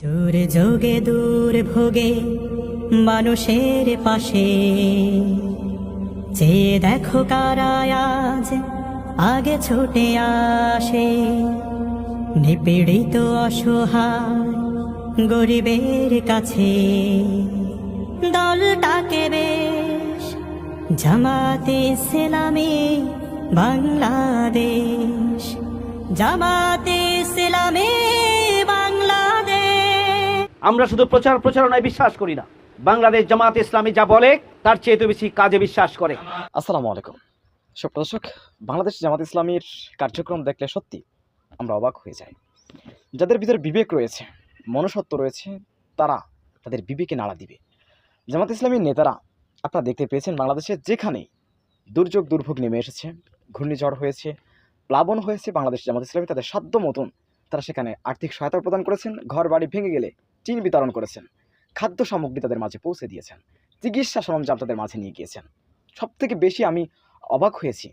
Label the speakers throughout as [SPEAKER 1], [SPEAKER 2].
[SPEAKER 1] দূর যোগে, দূর ভোগে, মানুষের পাশে। যে দেখো কারায় আজ আগে ছুটে আসে, নিপীড়িত, অসহায়, গরিবের কাছে। দলটাকে বেশ জামাতে ইসলামী বাংলাদেশ, জামাতে বাংলাদেশ
[SPEAKER 2] আমরা শুধু প্রচার প্রচারণায় বিশ্বাস করি না। বাংলাদেশ জামাত ইসলামী যা বলে, তার চেয়ে তো বেশি কাজে বিশ্বাস করে।
[SPEAKER 3] আসসালামু আলাইকুম। সব দর্শক, বাংলাদেশ জামাত ইসলামীর কার্যক্রম দেখলে সত্যি আমরা অবাক হয়ে যাই। যাদের ভিতরে বিবেক রয়েছে, মনুষ্যত্ব রয়েছে, তারা তাদের বিবেকে নাড়া দিবে। জামাত ইসলামীর নেতারা আপনারা দেখতে পেয়েছেন বাংলাদেশে যেখানেই দুর্যোগ দুর্ভোগ নেমে এসেছে, ঘূর্ণিঝড় হয়েছে, প্লাবন হয়েছে, বাংলাদেশ জামাত ইসলামী তাদের সাধ্য মতন তারা সেখানে আর্থিক সহায়তা প্রদান করেছেন ঘর বাড়ি ভেঙে গেলে টিন বিতরণ করেছেন। খাদ্য সামগ্রী তাদের মাঝে পৌঁছে দিয়েছেন। চিকিৎসা সরঞ্জাম তাদের মাঝে নিয়ে গিয়েছেন। সব থেকে বেশি আমি অবাক হয়েছি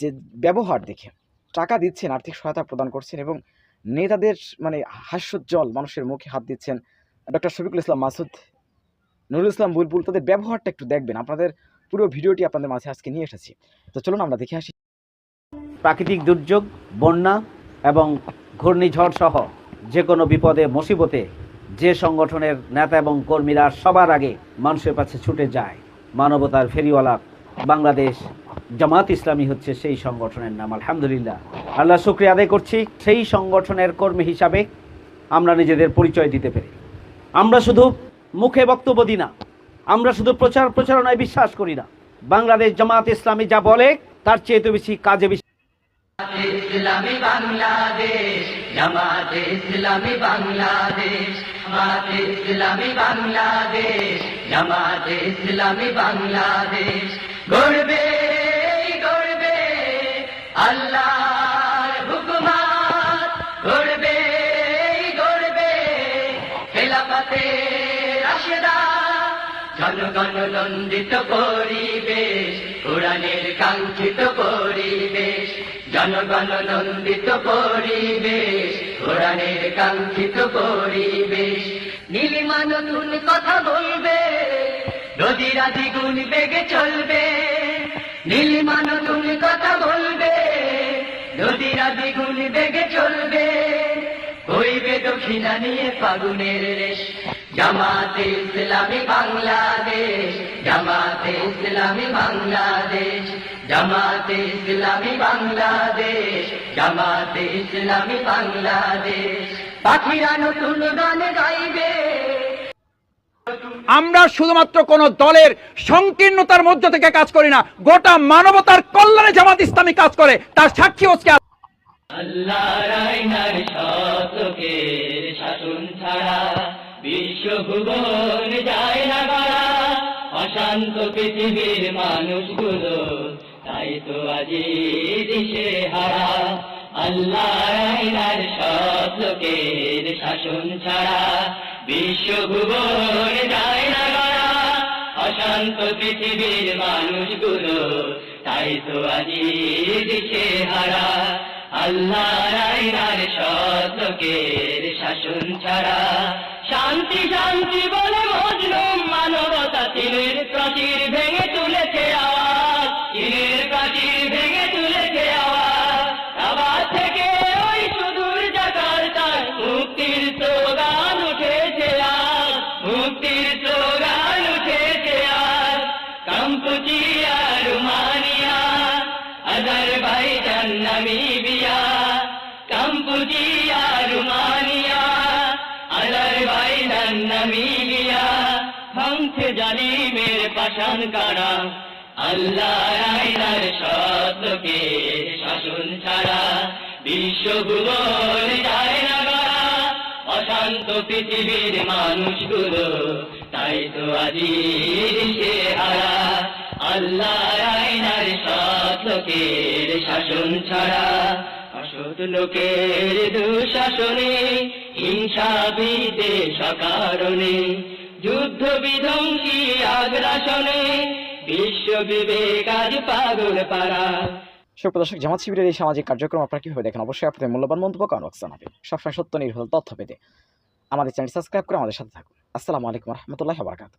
[SPEAKER 3] যে ব্যবহার দেখে। টাকা দিচ্ছেন, আর্থিক সহায়তা প্রদান করছেন এবং নেতাদের মানে হাস্যোজ্জ্বল মানুষের মুখে হাত দিচ্ছেন ডক্টর শফিকুল ইসলাম মাসুদ। নুরুল ইসলাম বুলবুল, তাদের ব্যবহারটা একটু দেখবেন। আপনাদের পুরো ভিডিওটি আপনাদের মাঝে আজকে নিয়ে এসেছি। তো চলুন আমরা দেখে আসি।
[SPEAKER 2] প্রাকৃতিক দুর্যোগ, বন্যা এবং ঘূর্ণিঝড় সহ যে কোনো বিপদে, মুসিবতে যে সংগঠনের নেতা এবং কর্মীরা সবার আগে মানুষের কাছে ছুটে যায়, মানবতার ফেরিওয়ালা বাংলাদেশ, জামাত ইসলামী হচ্ছে সেই সংগঠনের নাম, আলহামদুলিল্লাহ। আল্লাহ শুক্রিয়া আদায় করছি, সেই সংগঠনের কর্মী হিসাবে আমরা নিজেদের পরিচয় দিতে পেরে। আমরা শুধু মুখে বক্তব্য দিই না, আমরা শুধু প্রচার প্রচারণায় বিশ্বাস করি না। বাংলাদেশ জামাত ইসলামী যা বলে, তার চেয়ে তো বেশি কাজে বেশি
[SPEAKER 4] ইসলামী বাংলাদেশ, জামাতে ইসলামী বাংলাদেশ, জামাতে ইসলামী বাংলাদেশ, জামাতে ইসলামী বাংলাদেশ। গড়বে গড়বে আল্লাহর হুকুমাত। জনগণ নন্দিত পরিবেশ, কোরআনের কাঙ্ক্ষিত পরিবেশ। জনগণ নন্দিত পরিবেশ কোরআনের কাঙ্ক্ষিত পরিবেশ। নীলিমা নতুন কথা বলবে নদীরা দ্বিগুণ বেগে চলবে। নীলিমা নতুন কথা বলবে নদীরা দ্বিগুণ বেগে চলবে। হইবে দক্ষিণা নিয়ে ফাগুনের রেশ। জামাতে ইসলামী বাংলাদেশ জামাতে ইসলামী বাংলাদেশ জামাতে ইসলামী বাংলাদেশ জামাতে ইসলামী বাংলাদেশ। পাখিরা নতুন গান গাইবে।
[SPEAKER 5] আমরা শুধুমাত্র কোন দলের সংকীর্ণতার মধ্য থেকে কাজ করি না গোটা মানবতার কল্যাণে জামাত ইসলামী কাজ করে তার সাক্ষী হচ্ছে
[SPEAKER 4] আল্লাহ রাইনার শাসন ছাড়া বিশ্ব ভুবন যায় না অশান্ত পৃথিবীর মানুষগুলো, তাই তো আজি দিশে হারা। আল্লাহ শতকের শাসন ছাড়া বিশ্ব ভুবন যায় না গড়া অশান্ত পৃথিবীর মানুষগুলো, তাই তো আজি দিশে হারা। আল্লাহ রাইনার শতকের শাসন ছাড়া শান্তি শান্তি বলে মজলুম মানবতা তিনের প্রাচীর ভেঙে তুলেছে আওয়াজ। তিনের প্রাচীর ভেঙে তুলেছে আওয়াজ। আবার থেকে ওই সুদূর জাকার্তার মুক্তির স্লোগান উঠেছে আজ। মুক্তির স্লোগান উঠেছে আজ। Kampuchea Romania, Azerbaijan, Namibia. Kampuchea Romania Azerbaijan Namibia ভাঙছে জালিমের পাষাণ কারা আল্লাহ রাইনার শতকে শাসন ছাড়া বিশ্ব যায় না গড়া অশান্ত পৃথিবীর মানুষগুলো তাই তো আজি দিশে হারা আল্লাহ আইনার সৎ লোকের শাসন ছাড়া, অসৎ লোকের দুঃশাসনে হিংসা বিদেশ কারণে যুদ্ধ বিধ্বংসী আগ্রাসনে বিশ্ব বিবেক আজ পাগল
[SPEAKER 3] সুপ্রদর্শক জামাত শিবিরের এই সামাজিক কার্যক্রম আপনারা কীভাবে দেখেন? অবশ্যই আপনাদের মূল্যবান মন্তব্য কমেন্ট জানাবেন। সবসময় সত্য নির্ভুল তথ্য পেতে আমাদের চ্যানেল সাবস্ক্রাইব করে আমাদের সাথে থাকুন। আসসালামু আলাইকুম রহমতুল্লাহ বারকাত